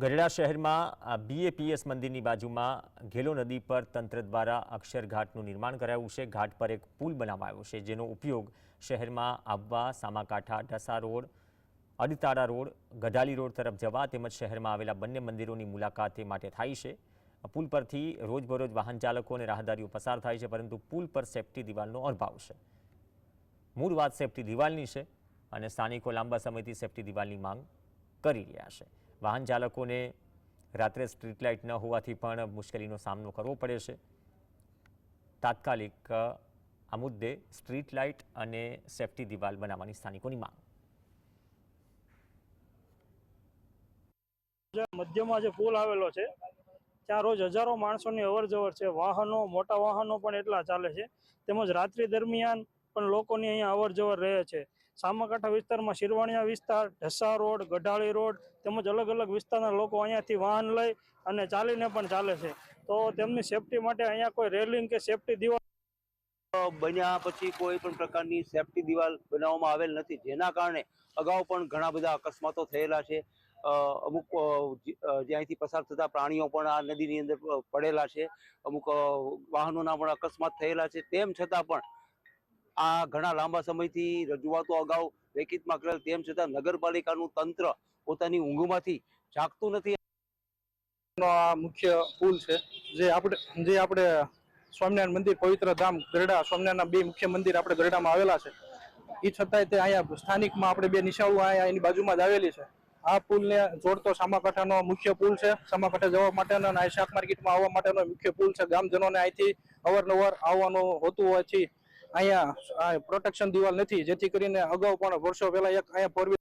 ગઢડા શહેરમાં બીએપીએસ મંદિરની બાજુમાં ઘેલો નદી પર તંત્ર દ્વારા અક્ષરઘાટનું નિર્માણ કરાયું છે. ઘાટ પર એક પુલ બનાવાયો છે, જેનો ઉપયોગ શહેરમાં આવવા Samakantha, Dhasa road, Adtala road, Gadhali road તરફ જવા તેમજ શહેરમાં આવેલા બંને મંદિરોની મુલાકાત માટે થાય છે. પુલ પરથી રોજબરોજ વાહન ચાલકો અને રાહદારીઓ પસાર થાય છે, પરંતુ પુલ પર સેફટી દિવાલનો અભાવ છે. મૂળ વાત સેફટી દિવાલની છે અને સ્થાનિકો લાંબા સમયથી સેફટી દિવાલની માંગ કરી રહ્યા છે. વાહન ચાલકોને રાત્રે સ્ટ્રીટ લાઇટ ન હોવાથી પણ મુશ્કેલીનો સામનો કરવો પડે છે. તાત્કાલિક આ મુદ્દે સ્ટ્રીટ લાઇટ અને સેફટી દિવાલ બનાવવાની સ્થાનિકોની માંગ. મધ્યમાં જે પુલ આવેલો છે, ત્યાં રોજ હજારો માણસોની અવર જવર છે. વાહનો, મોટા વાહનો પણ એટલા ચાલે છે. તેમજ રાત્રિ દરમિયાન પણ લોકોની અહીંયા અવર જવર રહે છે. સામાકાંઠા વિસ્તારમાં શિરવાણિયા વિસ્તાર, ઢસા રોડ, ગઢાળી રોડ તેમજ અલગ અલગ વિસ્તારના લોકો અહીંયાથી વાહન લઈ અને ચાલીને પણ ચાલે છે. તો તેમની સેફટી માટે અહીંયા કોઈ રેલિંગ કે સેફટી દિવાલ બન્યા પછી કોઈ પણ પ્રકારની સેફટી દિવાલ બનાવવામાં આવેલ નથી, જેના કારણે અગાઉ પણ ઘણા બધા અકસ્માતો થયેલા છે. અમુક જ્યાંથી પસાર થતા પ્રાણીઓ પણ આ નદીની અંદર પડેલા છે. અમુક વાહનોના પણ અકસ્માત થયેલા છે. તેમ છતાં પણ આ ઘણા લાંબા સમયથી રજૂઆતો અગાઉ લેખિતમાં કરેલ તેમ છતાં નગરપાલિકાનું તંત્ર પોતાની ઊંઘમાંથી જાગતું નથી. આ મુખ્ય પુલ છે. જે આપણે જે આપણે સ્વામિનારાયણ મંદિર પવિત્ર ધામ ગરડા સ્વામિનારાયણના બે મુખ્ય મંદિર આપણે ગરડામાં આવેલા છે. એ છતાંય તે અહીંયા સ્થાનિકમાં આપણે બે નિશાળો અહીંયા એની બાજુમાં જ આવેલી છે. આ પુલને જોડતો સામાકાંઠાનો મુખ્ય પુલ છે. સામાકાંઠા જવા માટેનો અને શાક માર્કેટમાં આવવા માટેનો મુખ્ય પુલ છે. ગામજનોને અહીંથી અવારનવાર આવવાનું હોતું હોવાથી અહીંયા પ્રોટેક્શન દિવાલ નથી જેથી કરીને અગાઉ પણ વર્ષો પહેલા એક અહીંયા